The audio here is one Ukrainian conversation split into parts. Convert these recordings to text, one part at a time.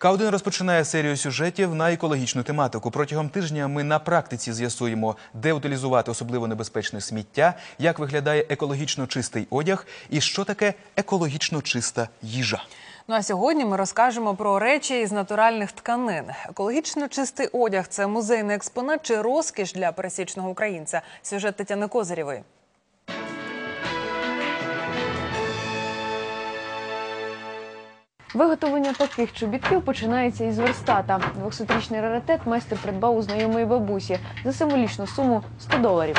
К1 розпочинає серію сюжетів на екологічну тематику. Протягом тижня ми на практиці з'ясуємо, де утилізувати особливо небезпечне сміття, як виглядає екологічно чистий одяг і що таке екологічно чиста їжа. Ну а сьогодні ми розкажемо про речі із натуральних тканин. Екологічно чистий одяг це музейний експонат чи розкіш для пересічного українця. Сюжет Тетяни Козирєвої. Виготовлення таких чобітків починається із верстата. 200-річний раритет майстер придбав у знайомої бабусі за символічну суму 100 доларів.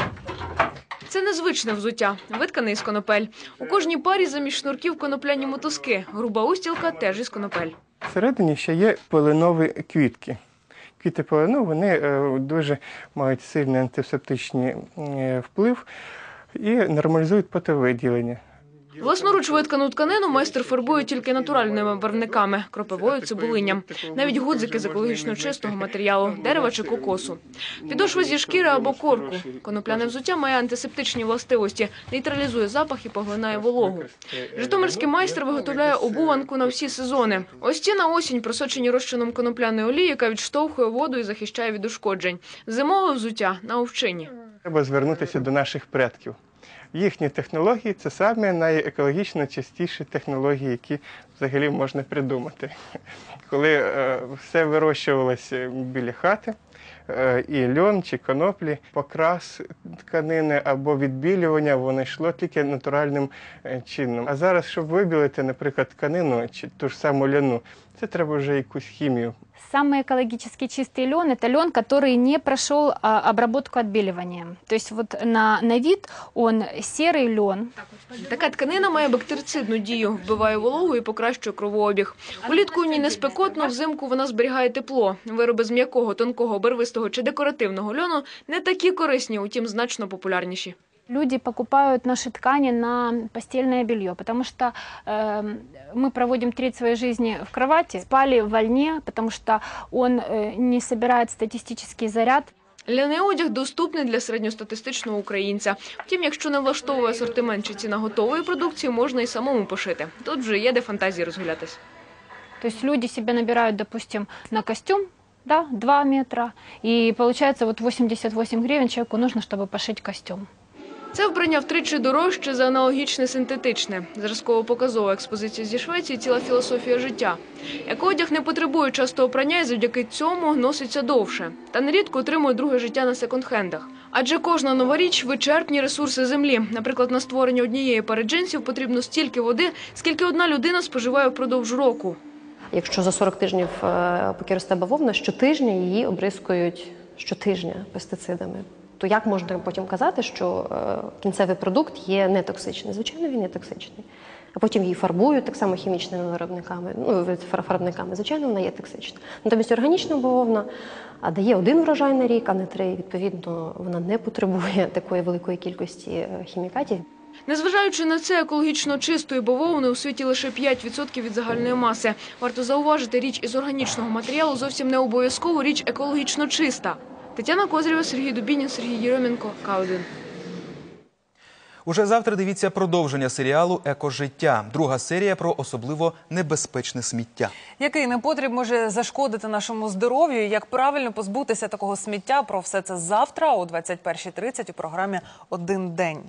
Це незвичне взуття, виткане із конопель. У кожній парі замість шнурків конопляні мотузки. Груба устілка теж із конопель. Всередині ще є полинові квітки. Квіти полину вони е, дуже мають сильний антисептичний е, вплив і нормалізують потовиділення. Власноруч виткану тканину майстер фарбує тільки натуральними барвниками – кропивою, цибулинням. Навіть гудзики з екологічно чистого матеріалу – дерева чи кокосу. Підошва зі шкіри або корку. Конопляне взуття має антисептичні властивості, нейтралізує запах і поглинає вологу. Житомирський майстер виготовляє обуванку на всі сезони. Ось ці на осінь просочені розчином конопляної олії, яка відштовхує воду і захищає від ушкоджень. Зимове взуття на овчині. Треба звернутися до наших предків. Їхні технології це самі найекологічно чистіші технології, які взагалі можна придумати. Коли е, все вирощувалося біля хати, е, і льон чи коноплі, покрас тканини або відбілювання, воно йшло тільки натуральним е, чином. А зараз, щоб вибілити, наприклад, тканину чи ту ж саму ляну, це треба вже якусь хімію Самый экологически чистый лен – это лен, который не прошел а, обработку отбеливания. То есть вот на, на вид он серый лен, Така тканина має бактерицидну дію, вбиває вологу і покращує кровообіг. Улітку в ній не спекотно, взимку вона зберігає тепло. Вироби з м'якого, тонкого, барвистого чи декоративного льону не такі корисні, утім значно популярніші. Люди покупают наши ткани на постельное белье, потому что э, мы проводим треть своей жизни в кровати, спали в вольне, потому что он э, не собирает статистический заряд. Ляний одяг доступний для середньостатистичного українця. Втім, якщо не влаштовує асортимент чи ціна готової продукції, можна і самому пошити. Тут вже є де фантазії розгулятись. То есть люди себе набирают, допустим, на костюм, да, 2 метра, и получается вот 88 гривен человеку нужно, чтобы пошить костюм. Це вбрання втричі дорожче за аналогічне синтетичне. Зразково-показова експозиція зі Швеції – ціла філософія життя. Екоодяг не потребує частого прання і завдяки цьому носиться довше. Та нерідко отримує друге життя на секонд-хендах. Адже кожна нова річ – вичерпні ресурси землі. Наприклад, на створення однієї пари джинсів потрібно стільки води, скільки одна людина споживає впродовж року. Якщо за 40 тижнів е, поки росте бавовна, щотижня її обрискують щотижня пестицидами. То як можна потім казати, що е, кінцевий продукт є нетоксичний? Звичайно, він є токсичний. А потім її фарбують так само хімічними виробниками, ну, фар- фарбниками. Звичайно, вона є токсична. Натомість органічна бавовна дає один врожай на рік, а не три. Відповідно, вона не потребує такої великої кількості е, хімікатів. Незважаючи на це, екологічно чистої бавовни у світі лише 5% від загальної маси. Варто зауважити, річ із органічного матеріалу зовсім не обов'язково річ екологічно чиста. Тетяна Козирєва, Сергій Дубінін, Сергій Єременко, К1. Уже завтра дивіться продовження серіалу Екожиття. Друга серія про особливо небезпечне сміття. Який непотріб може зашкодити нашому здоров'ю? і Як правильно позбутися такого сміття? Про все це завтра о 21.30 у програмі Один день.